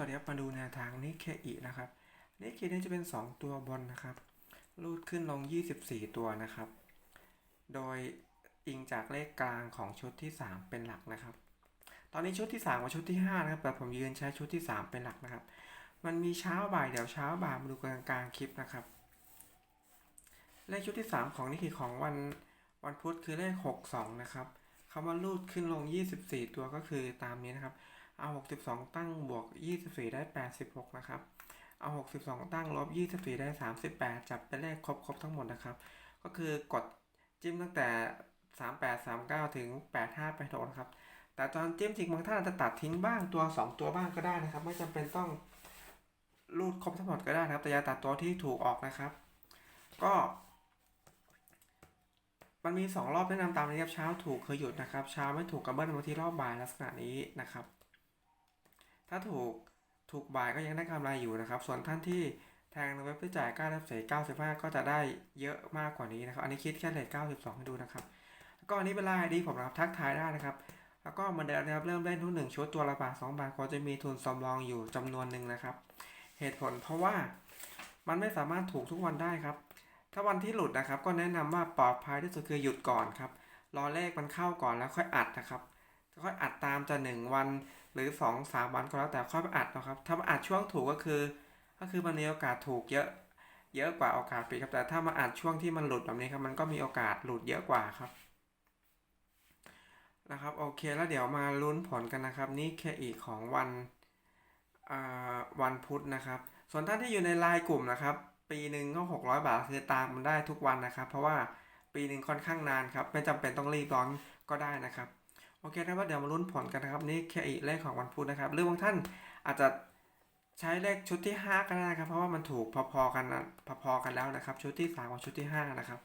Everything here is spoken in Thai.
วัสดีครับมาดูแนวทางนิเคอีนะครับนิเคนี่จะเป็น 2 ตัวบนนะครับ รูดขึ้นลง 24 ตัวนะครับ โดยอิงจากเลขกลางของชุดที่ 3 เป็นหลักนะครับ ตอนนี้ชุดที่ 3 กับชุดที่ 5 นะครับแต่ผมยืนใช้ชุดที่ 3 เป็นหลักนะครับ มันมีเช้าบ่ายเดี๋ยวเช้าบ่ายมาดูกลางกลางคลิปนะครับ เลขชุดที่ 3 ของนิเคของวันวันพุธคือเลข 62 นะครับคำว่ารูดขึ้นลง 24 ตัวก็คือตามนี้นะครับ เอา 62 ตั้งบวก 24 ได้ 86 นะครับ เอา 62 ตั้งลบ 24 ได้ 38 จับเป็นเลขครบครบทั้งหมดนะครับ ก็คือกดจิ้มตั้งแต่ 38 39 ถึง 85 86นะครับ แต่ตอนจิ้มทิ้งบางท่านอาจจะตัดทิ้งบ้างตัว 2 ตัวบ้างก็ได้นะครับ ไม่จำเป็นต้องรูดครบทั้งหมดก็ได้นะครับ แต่อย่าตัดตัวที่ถูกออกนะครับ ก็มันมี 2 รอบแนะนำตามนี้ครับเช้าถูกคือหยุดนะครับ เช้าไม่ถูกกับเบิ้ลมาที่รอบบ่ายลักษณะนี้นะครับ ถ้าถูกถูกบ่ายก็ยังได้กำไรอยู่นะครับ ส่วนท่านที่แทงในเว็บที่จ่าย9รับเศษ95 ก็จะได้เยอะมากกว่านี้นะครับ อันนี้คิดแค่เลท92 ให้ดูนะครับ แล้วก็อันนี้เป็นไลน์ดีผมรับทักทายได้นะครับ แล้วก็มาเดิมนะครับเริ่มเล่นทุกหนึ่งชุดตัวละบาท2บาทก็จะมีทุนสำรองอยู่จำนวนหนึ่งนะครับ เหตุผลเพราะว่ามันไม่สามารถถูกทุกวันได้ครับ ถ้าวันที่หลุดนะครับ ก็แนะนำว่าปลอดภัยที่สุดคือหยุดก่อนครับ รอเลขมันเข้าก่อนแล้วค่อยอัดนะครับ ค่อยอัดตามจะหนึ่งวันหรือ2อสามวันก็แล้วแต่ค่อยไปอัดนะครับ ถ้ามาอัดช่วงถูกก็คือ ก็คือมันมีโอกาสถูกเยอะ เยอะกว่าโอกาสผิดครับ แต่ถ้ามาอัดช่วงที่มันหลุดแบบนี้ครับมันก็มีโอกาสหลุดเยอะกว่าครับนะครับโอเคแล้วเดี๋ยวมาลุ้นผลกันนะครับ นี่แค่อีกของวันวันพุธนะครับ ส่วนท่านที่อยู่ในไลน์กลุ่มนะครับ ปีหนึ่งก็600 บาทคือตามมันได้ทุกวันนะครับ เพราะว่าปีหนึ่งค่อนข้างนานครับ ไม่จำเป็นต้องรีบร้อนก็ได้นะครับ โอเคนะครับเดี๋ยวมาลุ้นผลกันนะครับนี่แค่อีเลขของวันพุธนะครับ หรือบางท่านอาจจะใช้เลขชุดที่ 5 ก็ได้นะครับ เพราะว่ามันถูกพอๆกันพอๆกันแล้วนะครับ ชุดที่3กับชุดที่ 5 นะครับ